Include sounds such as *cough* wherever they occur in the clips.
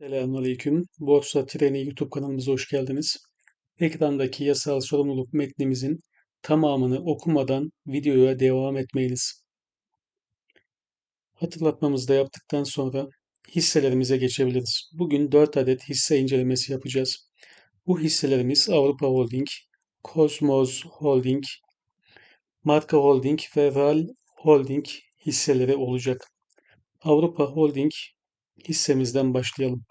Selamünaleyküm. Borsa Treni YouTube kanalımıza hoş geldiniz. Ekrandaki yasal sorumluluk metnimizin tamamını okumadan videoya devam etmeyiniz. Hatırlatmamızı da yaptıktan sonra hisselerimize geçebiliriz. Bugün 4 adet hisse incelemesi yapacağız. Bu hisselerimiz Avrupa Holding, Cosmos Holding, Marka Holding ve RAL Holding hisseleri olacak. Avrupa Holding hissemizden başlayalım.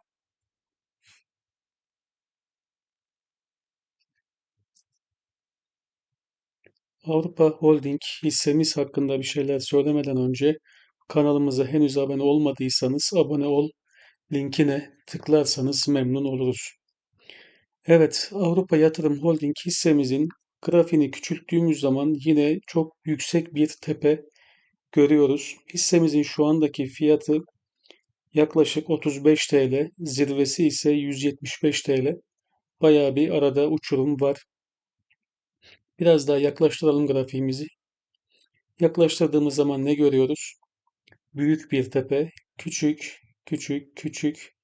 Avrupa Holding hissemiz hakkında bir şeyler söylemeden önce kanalımıza henüz abone olmadıysanız abone ol linkine tıklarsanız memnun oluruz. Evet, Avrupa Yatırım Holding hissemizin grafiğini küçülttüğümüz zaman yine çok yüksek bir tepe görüyoruz. Hissemizin şu andaki fiyatı yaklaşık 35 TL, zirvesi ise 175 TL. Bayağı bir arada uçurum var. Biraz daha yaklaştıralım grafiğimizi. Yaklaştırdığımız zaman ne görüyoruz? Büyük bir tepe, küçük, küçük, küçük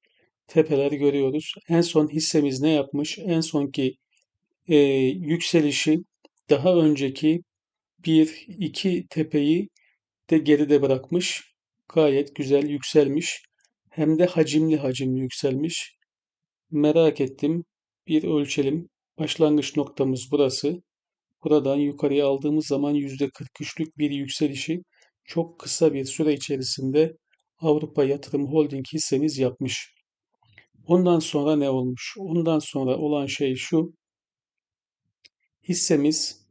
tepeler görüyoruz. En son hissemiz ne yapmış? En sonki e, yükselişi daha önceki bir iki tepeyi de geride bırakmış. Gayet güzel yükselmiş. Hem de hacimli hacimli yükselmiş. Merak ettim. Bir ölçelim. Başlangıç noktamız burası. Buradan yukarıya aldığımız zaman %43'lük bir yükselişi çok kısa bir süre içerisinde Avrupa Yatırım Holding hissemiz yapmış. Ondan sonra ne olmuş? Ondan sonra olan şey şu. Hissemiz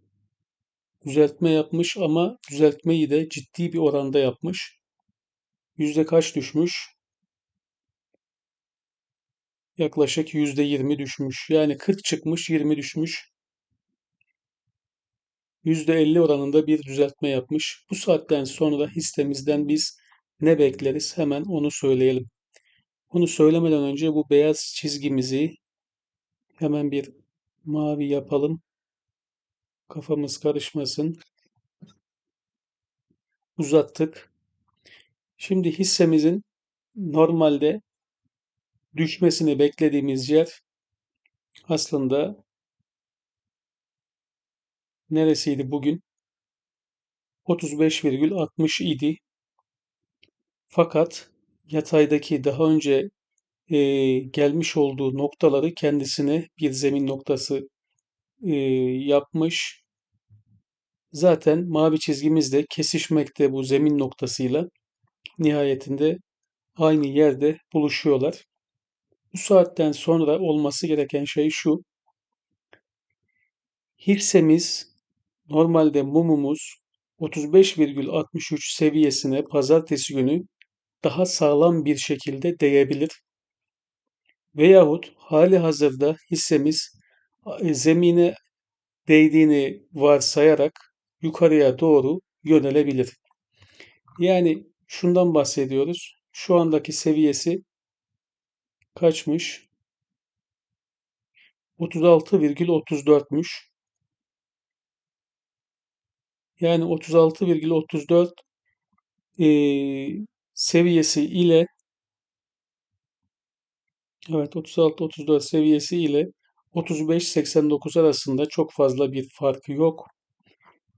düzeltme yapmış ama düzeltmeyi de ciddi bir oranda yapmış. Yüzde kaç düşmüş? Yaklaşık yüzde yirmi düşmüş. Yani 40 çıkmış, 20 düşmüş. %50 oranında bir düzeltme yapmış. Bu saatten sonra hissemizden biz ne bekleriz? Hemen onu söyleyelim. Bunu söylemeden önce bu beyaz çizgimizi hemen bir mavi yapalım. Kafamız karışmasın. Uzattık. Şimdi hissemizin normalde düşmesini beklediğimiz yer aslında neresiydi bugün? 35,60 idi. Fakat yataydaki daha önce e, gelmiş olduğu noktaları kendisine bir zemin noktası e, yapmış. Zaten mavi çizgimiz de kesişmekte bu zemin noktasıyla nihayetinde aynı yerde buluşuyorlar. Bu saatten sonra olması gereken şey şu. Hissemiz Normalde mumumuz 35,63 seviyesine pazartesi günü daha sağlam bir şekilde değebilir. Veyahut hali hazırda hissemiz e, zemine değdiğini varsayarak yukarıya doğru yönelebilir. Yani şundan bahsediyoruz. Şu andaki seviyesi kaçmış? 36,34'müş. Yani 36,34 e, seviyesi ile evet 36-34 seviyesi ile 35-89 arasında çok fazla bir farkı yok.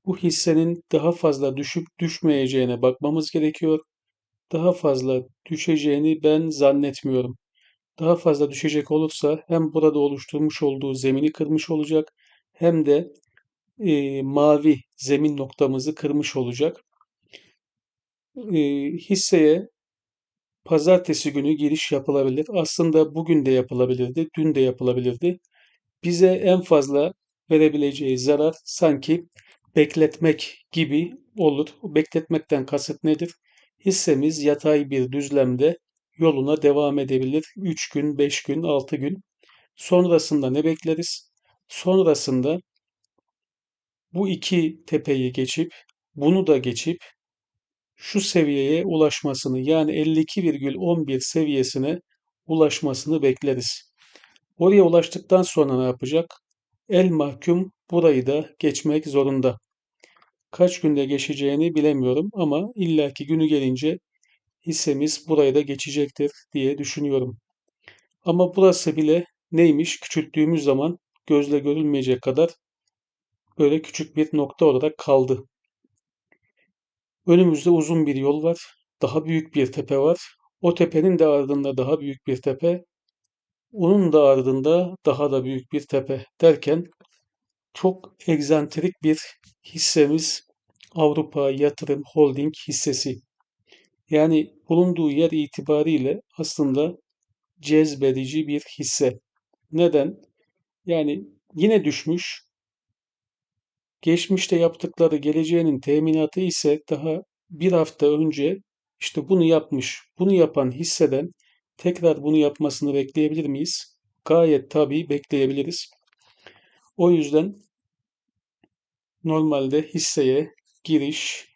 Bu hissenin daha fazla düşüp düşmeyeceğine bakmamız gerekiyor. Daha fazla düşeceğini ben zannetmiyorum. Daha fazla düşecek olursa hem burada oluşturmuş olduğu zemini kırmış olacak hem de e, mavi zemin noktamızı kırmış olacak. E, hisseye pazartesi günü giriş yapılabilir. Aslında bugün de yapılabilirdi, dün de yapılabilirdi. Bize en fazla verebileceği zarar sanki bekletmek gibi olur. Bekletmekten kasıt nedir? Hissemiz yatay bir düzlemde yoluna devam edebilir. 3 gün, 5 gün, 6 gün. Sonrasında ne bekleriz? Sonrasında bu iki tepeyi geçip bunu da geçip şu seviyeye ulaşmasını yani 52,11 seviyesine ulaşmasını bekleriz. Oraya ulaştıktan sonra ne yapacak? El mahkum burayı da geçmek zorunda. Kaç günde geçeceğini bilemiyorum ama illaki günü gelince hissemiz burayı da geçecektir diye düşünüyorum. Ama burası bile neymiş? Küçülttüğümüz zaman gözle görülmeyecek kadar böyle küçük bir nokta olarak kaldı. Önümüzde uzun bir yol var. Daha büyük bir tepe var. O tepenin de ardında daha büyük bir tepe. Onun da ardında daha da büyük bir tepe derken çok egzantrik bir hissemiz Avrupa Yatırım Holding hissesi. Yani bulunduğu yer itibariyle aslında cezbedici bir hisse. Neden? Yani yine düşmüş. Geçmişte yaptıkları geleceğinin teminatı ise daha bir hafta önce işte bunu yapmış. Bunu yapan hisseden tekrar bunu yapmasını bekleyebilir miyiz? Gayet tabii bekleyebiliriz. O yüzden normalde hisseye giriş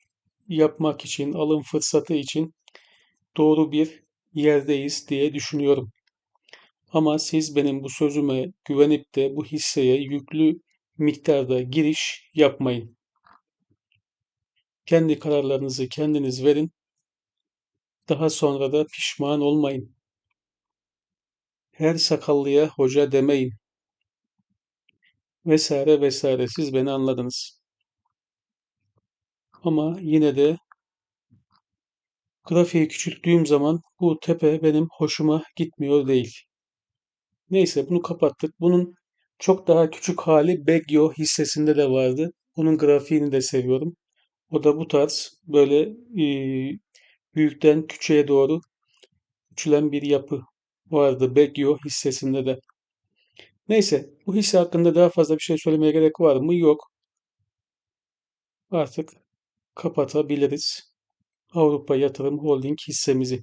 yapmak için, alım fırsatı için doğru bir yerdeyiz diye düşünüyorum. Ama siz benim bu sözüme güvenip de bu hisseye yüklü miktarda giriş yapmayın. Kendi kararlarınızı kendiniz verin. Daha sonra da pişman olmayın. Her sakallıya hoca demeyin. Vesaire vesaire siz beni anladınız. Ama yine de grafiği küçülttüğüm zaman bu tepe benim hoşuma gitmiyor değil. Neyse bunu kapattık. Bunun çok daha küçük hali Begyo hissesinde de vardı. Onun grafiğini de seviyorum. O da bu tarz böyle e, büyükten küçüğe doğru küçülen bir yapı vardı Begyo hissesinde de. Neyse bu hisse hakkında daha fazla bir şey söylemeye gerek var mı? Yok. Artık kapatabiliriz. Avrupa Yatırım Holding hissemizi.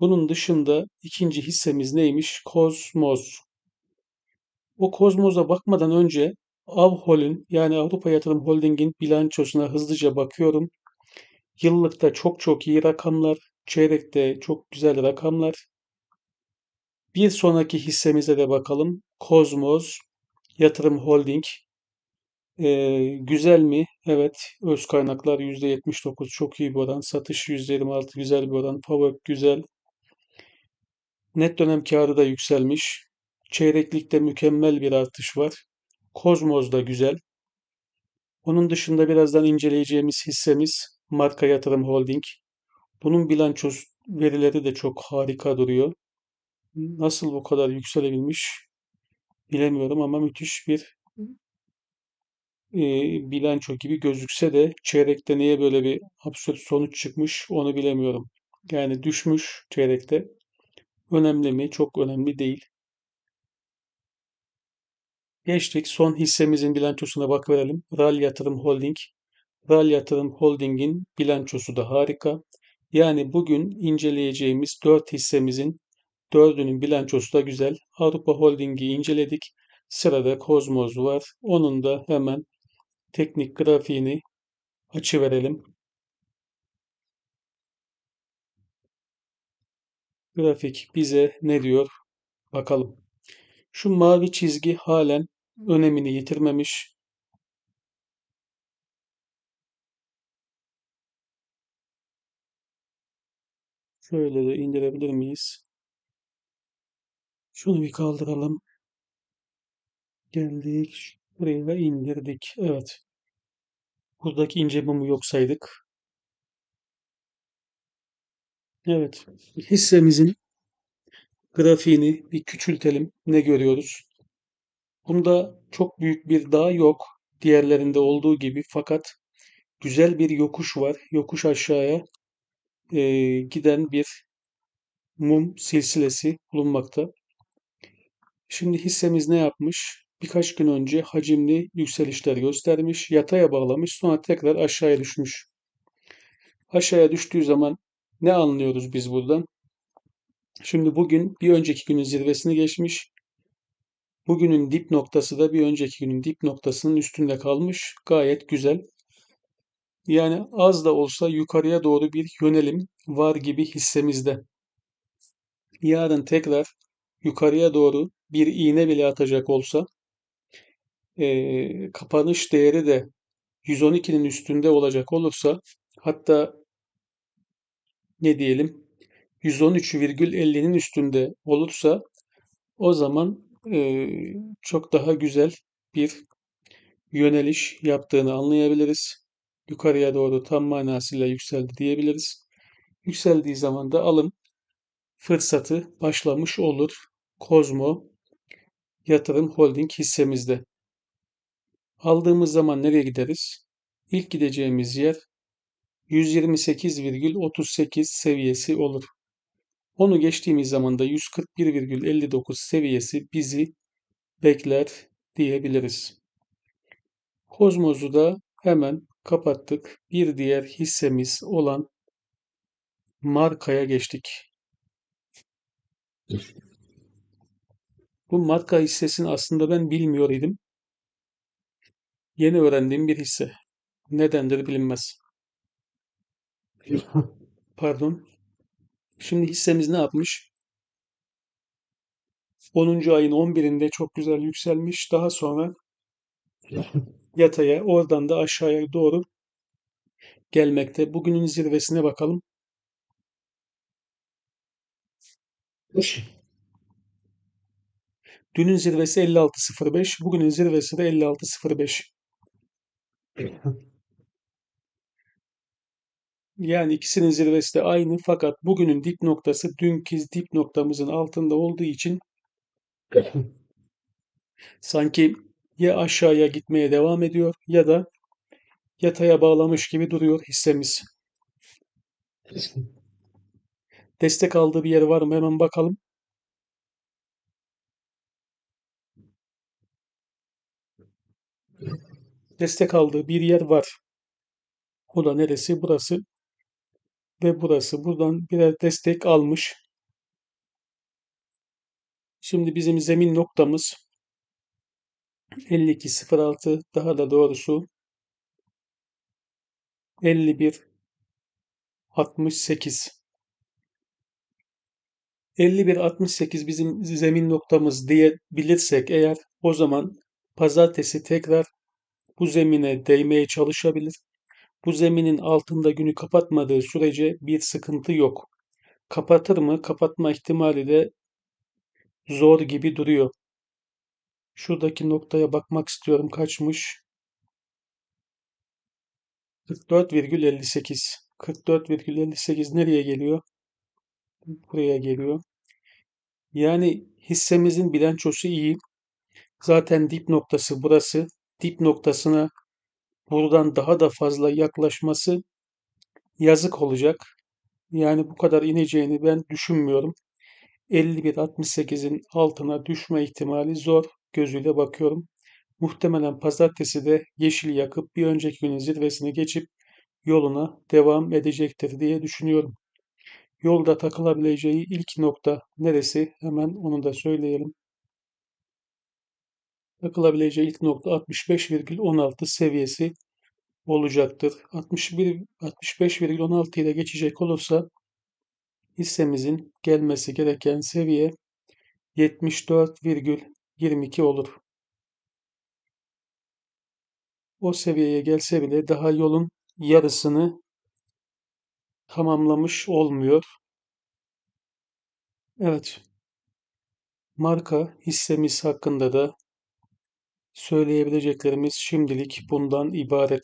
Bunun dışında ikinci hissemiz neymiş? Kozmos. O Kozmos'a bakmadan önce Avhol'ün yani Avrupa Yatırım Holding'in bilançosuna hızlıca bakıyorum. Yıllıkta çok çok iyi rakamlar, çeyrekte çok güzel rakamlar. Bir sonraki hissemize de bakalım. Kozmos Yatırım Holding. Ee, güzel mi? Evet. Öz kaynaklar %79 çok iyi bir oran. Satış %26 güzel bir oran. Power güzel. Net dönem karı da yükselmiş. Çeyreklikte mükemmel bir artış var. Kozmos da güzel. Onun dışında birazdan inceleyeceğimiz hissemiz Marka Yatırım Holding. Bunun bilanço verileri de çok harika duruyor. Nasıl bu kadar yükselebilmiş bilemiyorum ama müthiş bir e, bilanço gibi gözükse de çeyrekte niye böyle bir absürt sonuç çıkmış onu bilemiyorum. Yani düşmüş çeyrekte. Önemli mi? Çok önemli değil. Geçtik. Son hissemizin bilançosuna bakıverelim. RAL Yatırım Holding. RAL Yatırım Holding'in bilançosu da harika. Yani bugün inceleyeceğimiz 4 hissemizin 4'ünün bilançosu da güzel. Avrupa Holding'i inceledik. Sırada Kozmoz var. Onun da hemen teknik grafiğini açıverelim. Grafik bize ne diyor? Bakalım. Şu mavi çizgi halen önemini yitirmemiş. Şöyle de indirebilir miyiz? Şunu bir kaldıralım. Geldik. Buraya da indirdik. Evet. Buradaki ince mumu yok saydık. Evet. Hissemizin grafiğini bir küçültelim. Ne görüyoruz? Bunda çok büyük bir dağ yok. Diğerlerinde olduğu gibi fakat güzel bir yokuş var. Yokuş aşağıya e, giden bir mum silsilesi bulunmakta. Şimdi hissemiz ne yapmış? Birkaç gün önce hacimli yükselişler göstermiş, yataya bağlamış, sonra tekrar aşağıya düşmüş. Aşağıya düştüğü zaman ne anlıyoruz biz buradan? Şimdi bugün bir önceki günün zirvesini geçmiş. Bugünün dip noktası da bir önceki günün dip noktasının üstünde kalmış. Gayet güzel. Yani az da olsa yukarıya doğru bir yönelim var gibi hissemizde. Yarın tekrar yukarıya doğru bir iğne bile atacak olsa e, kapanış değeri de 112'nin üstünde olacak olursa hatta ne diyelim 113,50'nin üstünde olursa O zaman eee, çok daha güzel bir yöneliş yaptığını anlayabiliriz. Yukarıya doğru tam manasıyla yükseldi diyebiliriz. Yükseldiği zaman da alım fırsatı başlamış olur. Kozmo Yatırım Holding hissemizde. Aldığımız zaman nereye gideriz? İlk gideceğimiz yer 128,38 seviyesi olur. Onu geçtiğimiz zaman da 141,59 seviyesi bizi bekler diyebiliriz. Kozmos'u da hemen kapattık. Bir diğer hissemiz olan markaya geçtik. Bu marka hissesini aslında ben bilmiyor idim. Yeni öğrendiğim bir hisse. Nedendir bilinmez. *laughs* Pardon. Şimdi hissemiz ne yapmış? 10. ayın 11'inde çok güzel yükselmiş. Daha sonra *laughs* yataya, oradan da aşağıya doğru gelmekte. Bugünün zirvesine bakalım. Dünün zirvesi 56.05, bugünün zirvesi de 56.05. Yani ikisinin zirvesi de aynı fakat bugünün dip noktası dünkü dip noktamızın altında olduğu için sanki ya aşağıya gitmeye devam ediyor ya da yataya bağlamış gibi duruyor hissemiz. Destek aldığı bir yer var mı? Hemen bakalım. Destek aldığı bir yer var. O da neresi? Burası ve burası. Buradan birer destek almış. Şimdi bizim zemin noktamız 52.06 daha da doğrusu 51.68 51.68 bizim zemin noktamız diyebilirsek eğer o zaman pazartesi tekrar bu zemine değmeye çalışabilir. Bu zeminin altında günü kapatmadığı sürece bir sıkıntı yok. Kapatır mı? Kapatma ihtimali de zor gibi duruyor. Şuradaki noktaya bakmak istiyorum. Kaçmış? 44,58. 44,58 nereye geliyor? Buraya geliyor. Yani hissemizin bilançosu iyi. Zaten dip noktası burası. Dip noktasına buradan daha da fazla yaklaşması yazık olacak. Yani bu kadar ineceğini ben düşünmüyorum. 51.68'in altına düşme ihtimali zor gözüyle bakıyorum. Muhtemelen pazartesi de yeşil yakıp bir önceki günün zirvesine geçip yoluna devam edecektir diye düşünüyorum. Yolda takılabileceği ilk nokta neresi? Hemen onu da söyleyelim. Takılabileceği ilk nokta 65,16 seviyesi olacaktır. 61 65,16 ile geçecek olursa hissemizin gelmesi gereken seviye 74,22 olur. O seviyeye gelse bile daha yolun yarısını tamamlamış olmuyor. Evet. Marka hissemiz hakkında da söyleyebileceklerimiz şimdilik bundan ibaret.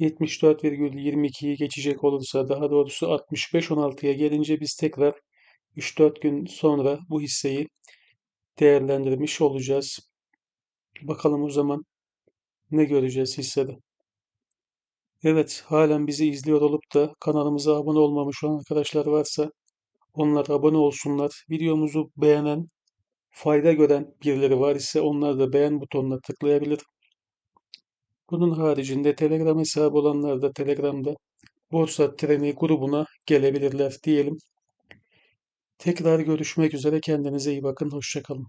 74,22'yi geçecek olursa daha doğrusu 65.16'ya gelince biz tekrar 3-4 gün sonra bu hisseyi değerlendirmiş olacağız. Bakalım o zaman ne göreceğiz hissede. Evet, halen bizi izliyor olup da kanalımıza abone olmamış olan arkadaşlar varsa onlar abone olsunlar. Videomuzu beğenen, fayda gören birileri var ise onlar da beğen butonuna tıklayabilir. Bunun haricinde Telegram hesabı olanlar da Telegram'da Borsa Treni grubuna gelebilirler diyelim. Tekrar görüşmek üzere. Kendinize iyi bakın. Hoşçakalın.